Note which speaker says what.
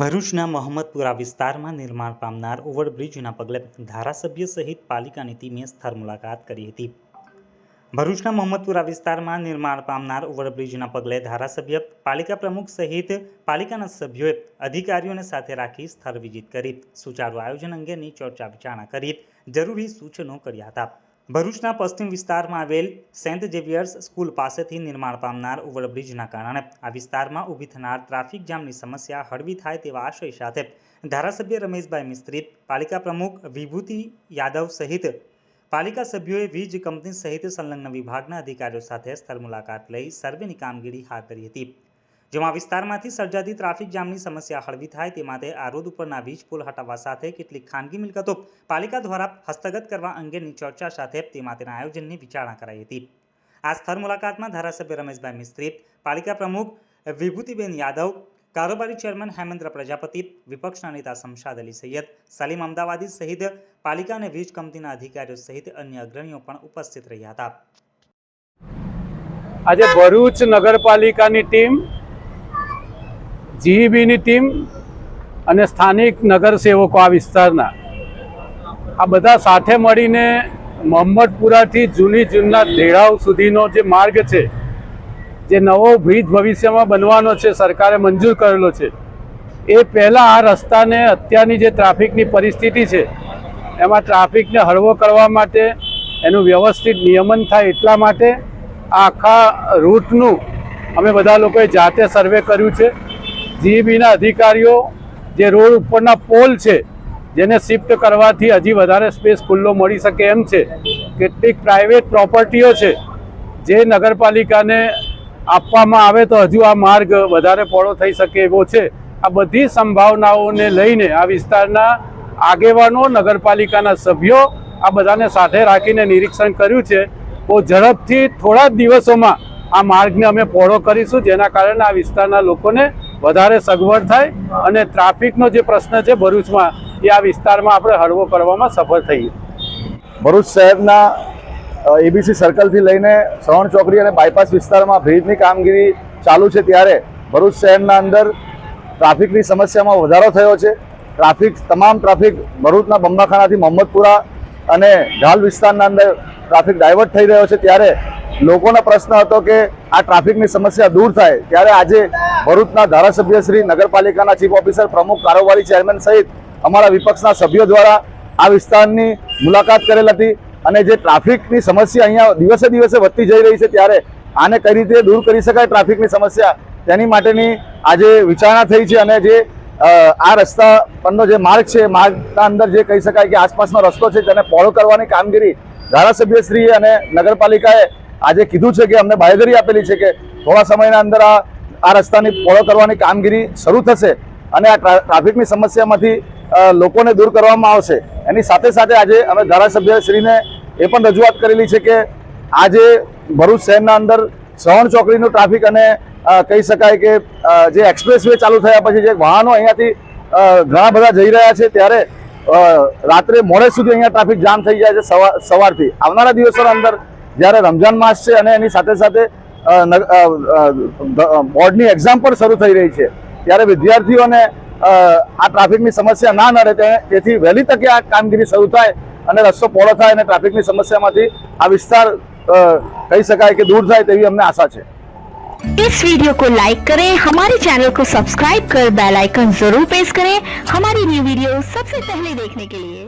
Speaker 1: ભરૂચના મોહમ્મદપુરા વિસ્તારમાં નિર્માણ પામનાર ઓવરબ્રિજના પગલે ધારાસભ્ય સહિત પાલિકાની ટીમે સ્થળ મુલાકાત કરી હતી. ભરૂચના મોહમ્મદપુરા વિસ્તારમાં નિર્માણ પામનાર ઓવરબ્રિજના પગલે ધારાસભ્ય, પાલિકા પ્રમુખ સહિત પાલિકાના સભ્યોએ અધિકારીઓને સાથે રાખી સ્થળ વિઝિટ કરી, સુચારુ આયોજન અંગેની ચર્ચા વિચારણા કરી, જરૂરી સૂચનો કર્યા હતા. ભરૂચના પશ્ચિમ વિસ્તારમાં આવેલ સેન્ટ ઝેવિયર્સ સ્કૂલ પાસેથી નિર્માણ પામનાર ઓવરબ્રિજના કારણે આ વિસ્તારમાં ઊભી થનાર ટ્રાફિક જામની સમસ્યા હળવી થાય તેવા આશય સાથે ધારાસભ્ય રમેશભાઈ મિસ્ત્રી, પાલિકા પ્રમુખ વિભૂતિ યાદવ સહિત પાલિકા સભ્યોએ વીજ કંપની સહિત સંલગ્ન વિભાગના અધિકારીઓ સાથે સ્થળ મુલાકાત લઈ સર્વેની કામગીરી હાથ ધરી હતી. જેમાં વિસ્તારમાંથી સર્જાતી ટ્રાફિક જામની સમસ્યા હળવી થાય તે માટે આ રોડ ઉપરના વીજ પુલ હટાવવા સાથે કેટલીક ખાનગી મિલકતો પાલિકા દ્વારા હસ્તગત કરવા અંગેની ચર્ચા સાથે તે માટેના આયોજનની વિચારણા કરાઈ હતી. આ સ્થળ મુલાકાતમાં ધારાસભ્ય રમેશભાઈ મિસ્ત્રી, પાલિકા પ્રમુખ વિભૂતિબેન યાદવ, કારોબારી ચેરમેન હેમેન્દ્ર પ્રજાપતિ, વિપક્ષના નેતા શમશાદ અલી સૈયદ, સલીમ અમદાવાદી સહિત પાલિકા અને વીજ કંપનીના અધિકારીઓ સહિત અન્ય અગ્રણીઓ પણ ઉપસ્થિત રહ્યા હતા.
Speaker 2: આજે ભરૂચ નગરપાલિકાની ટીમ જીઈબીની ટીમ અને સ્થાનિક નગરસેવકો આ વિસ્તારના આ બધા સાથે મળીને મોહમ્મદપુરાથી જૂની જૂના દેડાવ સુધીનો જે માર્ગ છે, જે નવો બ્રિજ ભવિષ્યમાં બનવાનો છે, સરકારે મંજૂર કરેલો છે, એ પહેલાં આ રસ્તાને અત્યારની જે ટ્રાફિકની પરિસ્થિતિ છે, એમાં ટ્રાફિકને હળવો કરવા માટે, એનું વ્યવસ્થિત નિયમન થાય એટલા માટે આખા રૂટનું અમે બધા લોકોએ જાતે સર્વે કર્યું છે. જીઈબીના અધિકારીઓ જે રોડ ઉપરના પોલ છે, જેને શિફ્ટ કરવાથી હજી વધારે સ્પેસ ખુલ્લો મળી શકે એમ છે. કેટલીક પ્રાઇવેટ પ્રોપર્ટીઓ છે, જે નગરપાલિકાને આપવામાં આવે તો હજુ આ માર્ગ વધારે પહોળો થઈ શકે એવો છે. આ બધી સંભાવનાઓને લઈને આ વિસ્તારના આગેવાનો, નગરપાલિકાના સભ્યો આ બધાને સાથે રાખીને નિરીક્ષણ કર્યું છે. બહુ ઝડપથી થોડા જ દિવસોમાં આ માર્ગને અમે પહોળો કરીશું, જેના કારણે આ વિસ્તારના લોકોને વધારે સગવડ થાય અને ટ્રાફિકનો જે પ્રશ્ન છે ભરૂચમાં, એ આ વિસ્તારમાં આપણે હળવો કરવામાં સફળ થઈએ.
Speaker 3: ભરૂચ શહેરના એબીસી સર્કલથી લઈને શ્રવણ ચોકડી અને બાયપાસ વિસ્તારમાં બ્રિજની કામગીરી ચાલુ છે ત્યારે ભરૂચ શહેરના અંદર ટ્રાફિકની સમસ્યામાં વધારો થયો છે. ટ્રાફિક, તમામ ટ્રાફિક ભરૂચના બંબાખાનાથી મોહમ્મદપુરા અને ઢાલ વિસ્તારના અંદર ટ્રાફિક ડાયવર્ટ થઈ રહ્યો છે ત્યારે લોકોનો પ્રશ્ન હતો કે આ ટ્રાફિકની સમસ્યા દૂર થાય ત્યારે આજે ભરૂચના ધારાસભ્ય શ્રી નગરપાલિકાના ચીફ ઓફિસર પ્રમુખ કારોબારી ચેરમેન સહિત અમારા વિપક્ષના સભ્યો દ્વારા આ વિસ્તારની મુલાકાત કરેલ હતી અને જે ટ્રાફિકની સમસ્યા અહીંયા દિવસે દિવસે વધતી જઈ રહી છે ત્યારે આને કઈ રીતે દૂર કરી શકાય ટ્રાફિકની સમસ્યા તેની માટેની આજે વિચારણા થઈ છે અને જે આ રસ્તા પરનો જે માર્ગ છે, માર્ગના અંદર જે કહી શકાય કે આસપાસનો રસ્તો છે તેને પહોળો કરવાની કામગીરી ધારાસભ્યશ્રીએ અને નગરપાલિકાએ આજે કીધું છે કે અમને બાહેધરી આપેલી છે કે થોડા સમયના અંદર આ આ રસ્તાની પહોળો કરવાની કામગીરી શરૂ થશે અને આ ટ્રા- ટ્રાફિકની સમસ્યામાંથી લોકોને દૂર કરવામાં આવશે. એની સાથે સાથે આજે અમે ધારાસભ્યશ્રીને એ પણ રજૂઆત કરેલી છે કે આજે ભરૂચ શહેરના અંદર શ્રવણ ચોકડીનું ટ્રાફિક અને કહી શકાય કે જે એક્સપ્રેસ ચાલુ થયા પછી જે વાહનો અહીંયાથી ઘણા બધા જઈ રહ્યા છે ત્યારે રાત્રે મોડે સુધી અહીંયા ટ્રાફિક જામ થઈ જાય છે સવાર સવારથી. આવનારા દિવસોના અંદર જ્યારે રમજાન માસ છે અને એની સાથે સાથે અ, નગ- અ, અ, ગ- બોર્ડની એક્ઝામ પણ શરૂ થઈ રહી છે ત્યારે વિદ્યાર્થીઓને અ, આ ટ્રાફિકની સમસ્યા ના નડે તે- તેથી વહેલી તકે આ કામગીરી શરૂ થાય અને રસ્તો પહોળો થાય અને ટ્રાફિકની સમસ્યામાંથી આ વિસ્તાર અ, કહી શકાય કે દૂર થાય તેવી અમને આશા છે
Speaker 4: इस वीडियो को लाइक करें हमारे चैनल को सब्सक्राइब कर बेल आइकन जरूर प्रेस करें हमारी न्यू वीडियो सबसे पहले देखने के लिए